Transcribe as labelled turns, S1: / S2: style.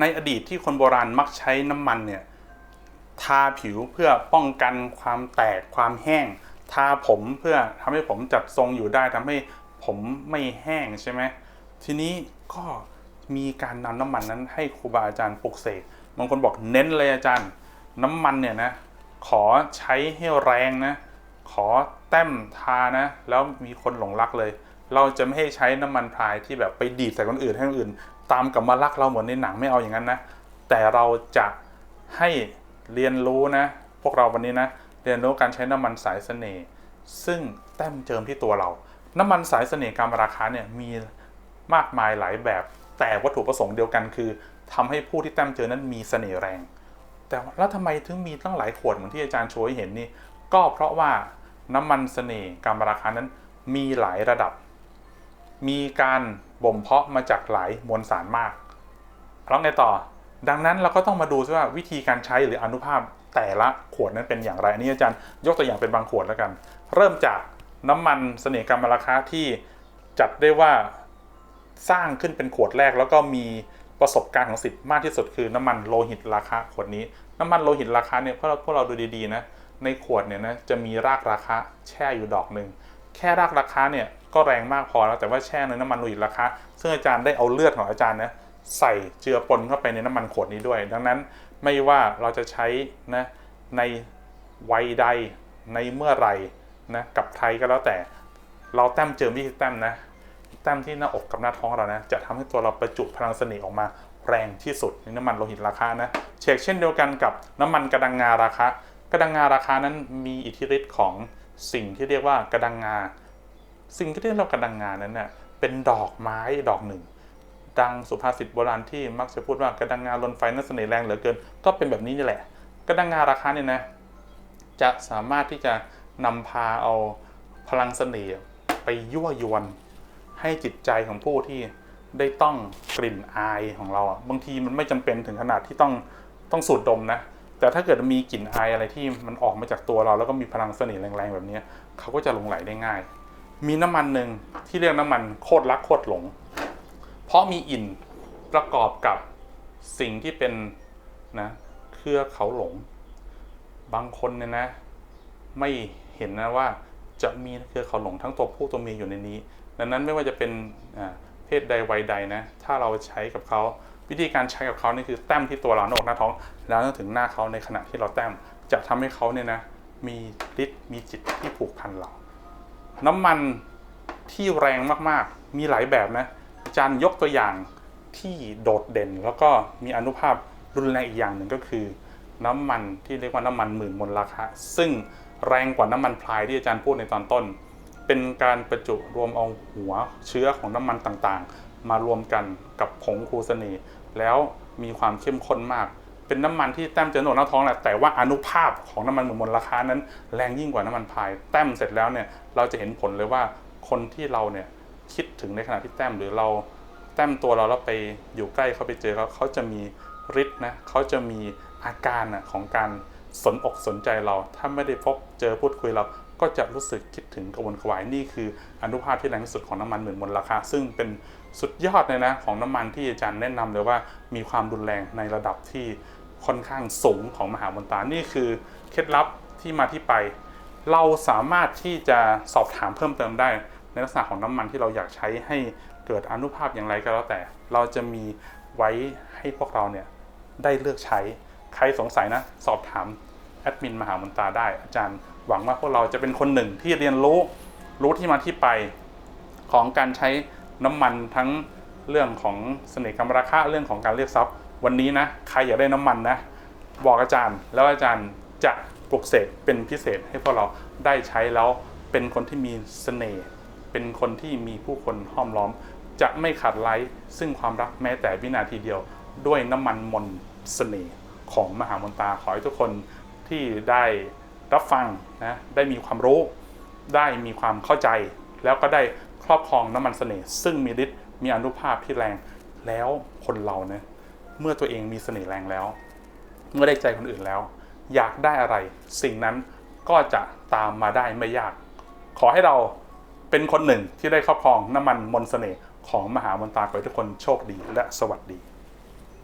S1: ในอดีตที่คนโบราณมักใช้น้ำมันเนี่ยทาผิวเพื่อป้องกันความแตกความแห้ง ทาผมเพื่อทำให้ผมจัดทรงอยู่ได้ทำให้ผมไม่แห้งใช่ไหมทีนี้ก็มีการนำน้ำมันนั้นให้ครูบาอาจารย์ปลุกเสกบางคนบอกเน้นเลยอาจารย์ น้ำมันเนี่ยนะขอใช้ให้แรงนะ ขอแต้มทานะ แล้วมีคนหลงรักเลย เราจะไม่ให้ใช้น้ำมันพรายที่แบบไปดีดใส่คนอื่นให้คนอื่น ตามกลับมารักเราเหมือนในหนังไม่เอาอย่างนั้นนะ แต่เราจะให้เรียนรู้นะ พวกเราวันนี้นะ เรียนรู้การใช้น้ำมันสายเสน่ห์ ซึ่งแต้มเจิมที่ตัวเรา น้ำมันสายเสน่ห์การมราคาเนี่ยมีมากมายหลายแบบ แต่วัตถุประสงค์เดียวกันคือทำให้ผู้ที่แต้มเจอนั้นมีเสน่ห์แรง แต่แล้วทำไมถึงมีตั้งหลายขวดเหมือนที่อาจารย์โชว์ให้เห็นนี่ ก็เพราะว่าน้ำมันเสน่ห์การราคานั้นมีหลายระดับ มีการบ่มเพาะมาจากหลายมวลสารมากแล้วไงต่อ ดังนั้นเราก็ต้องมาดูซิว่าวิธีการใช้หรืออนุภาพแต่ละขวดนั้นเป็นอย่างไร อันนี้อาจารย์ยกตัวอย่างเป็นบางขวดแล้วกัน เริ่มจากน้ำมันเสน่ห์กรรมราคาที่จัดได้ว่าสร้างขึ้นเป็นขวดแรก แล้วก็มีประสบการณ์ของสิทธิ์มากที่สุดคือน้ำมันโลหิตราคาขวดนี้ น้ำมันโลหิตราคาเนี่ยพวกเราพวกเราดูดีๆนะในขวดเนี่ยนะจะมีรากราคาแช่อยู่ดอกหนึ่งแค่รากราคาเนี่ย ก็แรงมากพอแล้วแต่ว่าแช่ในน้ำมันโลหิตราคาซึ่งอาจารย์ได้เอาเลือดของอาจารย์นะใส่เจือปนเข้าไปในน้ำมันขวดนี้ด้วย ดังนั้นไม่ว่าเราจะใช้นะในวัยใดในเมื่อไหร่นะกับใครก็แล้วแต่ เราแต้มเจิมที่แต้มนะแต้มที่หน้าอกกับหน้าท้องเรานะจะทำให้ตัวเราประจุพลังเสน่ห์ออกมาแรงที่สุดในน้ำมันโลหิตราคานะเชกเช่นเดียวกันกับน้ำมันกระดังงาราคากระดังงาราคานั้นมีอิทธิฤทธิ์ของสิ่งที่เรียกว่ากระดังงา สิ่งที่เรียกว่ากระดังงานนั้นเน่ยเป็นดอกไม้ดอกหนึ่ง ดังสุภาษิตโบราณที่มักจะพูดว่ากระดังงาลนไฟนั้นเสน่ห์แรงเหลือเกิน ก็เป็นแบบนี้นี่แหละ กระดังงาราคาเนี่ยนะ จะสามารถที่จะนำพาเอาพลังเสน่ห์ไปยั่วยวน ให้จิตใจของผู้ที่ได้ต้องกลิ่นอายของเราบางทีมันไม่จำเป็นถึงขนาดที่ต้องต้องสูดดมนะแต่ถ้าเกิดมีกลิ่นอายอะไรที่มันออกมาจากตัวเราแล้วก็มีพลังเสน่ห์แรงๆแบบนี้เขาก็จะหลงไหลได้ง่าย มีน้ำมันหนึ่งที่เรียกน้ำมันโคตรรักโคตรหลง เพราะมีอินประกอบกับสิ่งที่เป็นนะเครือเขาหลง บางคนเนี่ยนะ ไม่เห็นนะว่าจะมีเครือเขาหลงทั้งตัวผู้ตัวเมียอยู่ในนี้ ดังนั้นไม่ว่าจะเป็นเพศใดวัยใดนะ ถ้าเราใช้กับเขาวิธีการใช้กับเขานี่คือแต้มที่ตัวเราหน้าอกหน้าท้อง แล้วนึกถึงหน้าเขาในขณะที่เราแต้มจะทำให้เขาเนี่ยนะมีฤทธิ์มีจิตที่ผูกพันเรา น้ำมันที่แรงมากๆ มีหลายแบบนะจารย์ยกตัวอย่างที่โดดเด่น แล้วก็มีอนุภาพรุนแรงอีกอย่างหนึ่งก็คือ น้ำมันที่เรียกว่าน้ำมันหมื่นมนราคาซึ่งแรงกว่าน้ำมันพลายที่อาจารย์พูดในตอนต้น เป็นการประจุรวมเอาหัวเชื้อของน้ำมันต่างๆ มารวมกันกับผงครูสเนีแล้วมีความเข้มข้นมาก เป็นน้ำมันที่แต้มเจอหนวดหน้าท้องแหละแต่ว่าอนุภาพของน้ำมันหมื่นมนราคานั้น แรงยิ่งกว่าน้ำมันพาย แต้มเสร็จแล้วเนี่ยเราจะเห็นผลเลยว่าคนที่เราเนี่ยคิดถึงในขณะที่แต้มหรือเราแต้มตัวเราแล้วไปอยู่ใกล้เขาไปเจอเขาเขาจะมีฤทธิ์นะเขาจะมีอาการนะของการสนอกสนใจเรา ถ้าไม่ได้พบเจอพูดคุยเราก็จะรู้สึกคิดถึงกระวนกระวายนี่คืออนุภาพที่แรงที่สุดของน้ำมันหมื่นมนราคา ซึ่งเป็นสุดยอดเลยนะของน้ำมันที่อาจารย์แนะนำเลยว่ามีความรุนแรงในระดับที่ค่อนข้างสูงของมหามนตานี่คือเคล็ดลับที่มาที่ไป เราสามารถที่จะสอบถามเพิ่มเติมได้ ในลักษณะของน้ำมันที่เราอยากใช้ให้เกิดอนุภาพอย่างไรก็แล้วแต่ เราจะมีไว้ให้พวกเราเนี่ยได้เลือกใช้ใครสงสัยนะ สอบถาม แอดมินมหามนตราได้ อาจารย์หวังว่าพวกเราจะเป็นคนหนึ่งที่เรียนรู้รู้ที่มาที่ไปของการใช้น้ำมันทั้งเรื่องของเสน่ห์กรรมราคาเรื่องของการเรียกทรัพย์ วันนี้นะใครอยากได้น้ำมันนะบอกอาจารย์ แล้วอาจารย์จะปลุกเสกเป็นพิเศษให้พวกเราได้ใช้แล้วเป็นคนที่มีเสน่ห์เป็นคนที่มีผู้คนห้อมล้อม จะไม่ขาดไล้ซึ่งความรักแม้แต่วินาทีเดียว ด้วยน้ำมันมนเสน่ห์ของมหามนตาขอให้ทุกคน ที่ได้รับฟังนะได้มีความรู้ ได้มีความเข้าใจ แล้วก็ได้ครอบครองน้ำมันเสน่ห์ซึ่งมีฤทธิ์มีอนุภาพที่แรง แล้วคนเราเนี่ยเมื่อตัวเองมีเสน่ห์แรงแล้ว เมื่อได้ใจคนอื่นแล้ว อยากได้อะไร สิ่งนั้นก็จะตามมาได้ไม่ยาก ขอให้เราเป็นคนหนึ่งที่ได้ครอบครองน้ำมันมนต์เสน่ห์ของมหามนตราขอให้ทุกคนโชคดีและสวัสดี